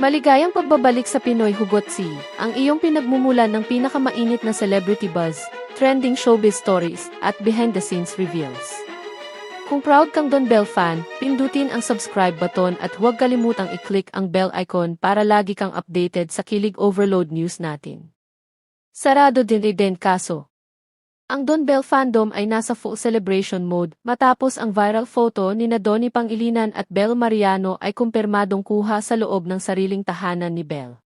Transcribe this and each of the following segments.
Maligayang pagbabalik sa Pinoy Hugot C, ang iyong pinagmumulan ng pinakamainit na celebrity buzz, trending showbiz stories, at behind-the-scenes reveals. Kung proud kang Don Bell fan, pindutin ang subscribe button at huwag kalimutang i-click ang bell icon para lagi kang updated sa Kilig Overload News natin. Sarado din rin kaso. Ang Don Bell fandom ay nasa full celebration mode matapos ang viral photo ni na Pangilinan at Bel Mariano ay kumpirmadong kuha sa loob ng sariling tahanan ni Bel.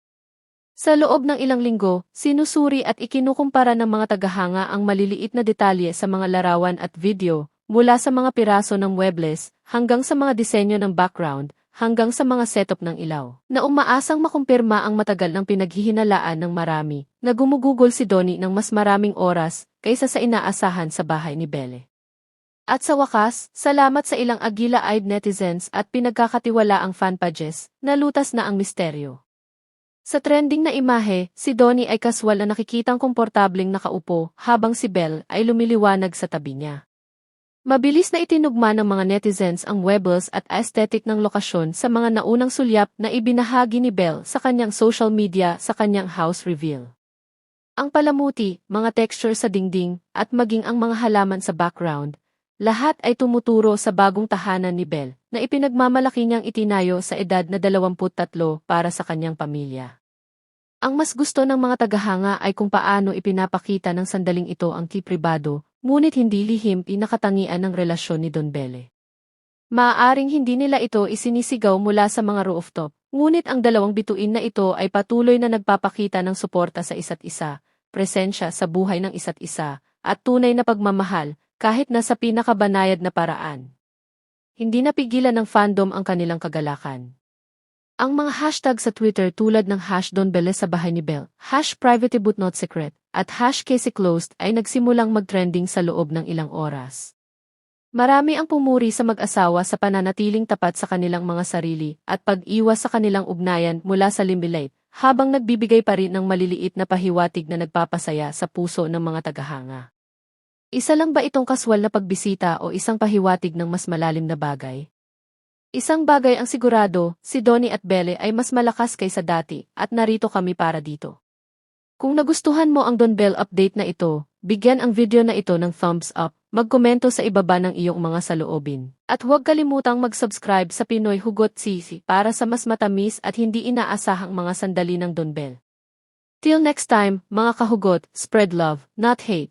Sa loob ng ilang linggo, sinusuri at ikinukumpara ng mga tagahanga ang maliliit na detalye sa mga larawan at video, mula sa mga piraso ng webless hanggang sa mga disenyo ng background, hanggang sa mga setup ng ilaw, na umaasang makumpirma ang matagal ng pinaghihinalaan ng marami, na gumugugol si Donnie ng mas maraming oras kaysa sa inaasahan sa bahay ni Belle. At sa wakas, salamat sa ilang agila-eyed netizens at pinagkakatiwala ang fan pages, nalutas na ang misteryo. Sa trending na imahe, si Donnie ay kaswal na nakikitang komportabling nakaupo habang si Belle ay lumiliwanag sa tabi niya. Mabilis na itinugma ng mga netizens ang webbles at aesthetic ng lokasyon sa mga naunang sulyap na ibinahagi ni Belle sa kanyang social media sa kanyang house reveal. Ang palamuti, mga texture sa dingding, at maging ang mga halaman sa background, lahat ay tumuturo sa bagong tahanan ni Belle na ipinagmamalaki niyang itinayo sa edad na 23 para sa kanyang pamilya. Ang mas gusto ng mga tagahanga ay kung paano ipinapakita ng sandaling ito ang kipribado, ngunit hindi lihim pinakatangian ng relasyon ni Don Belle. Maaaring hindi nila ito isinisigaw mula sa mga rooftop, ngunit ang dalawang bituin na ito ay patuloy na nagpapakita ng suporta sa isa't isa, presensya sa buhay ng isa't isa, at tunay na pagmamahal, kahit na sa pinakabanayad na paraan. Hindi napigilan ng fandom ang kanilang kagalakan. Ang mga hashtag sa Twitter tulad ng hash Don Belle sa bahay ni Belle, hash private but not secret, at hash Casey closed ay nagsimulang mag-trending sa loob ng ilang oras. Marami ang pumuri sa mag-asawa sa pananatiling tapat sa kanilang mga sarili at pag-iwas sa kanilang ugnayan mula sa limelight, habang nagbibigay pa rin ng maliliit na pahiwatig na nagpapasaya sa puso ng mga tagahanga. Isa lang ba itong kaswal na pagbisita o isang pahiwatig ng mas malalim na bagay? Isang bagay ang sigurado, si Donnie at Belle ay mas malakas kaysa dati at narito kami para dito. Kung nagustuhan mo ang Don Bell update na ito, bigyan ang video na ito ng thumbs up, magkomento sa ibaba ng iyong mga saloobin. At huwag kalimutang mag-subscribe sa Pinoy Hugot Sisi para sa mas matamis at hindi inaasahang mga sandali ng Don Bell. Till next time, mga kahugot, spread love, not hate.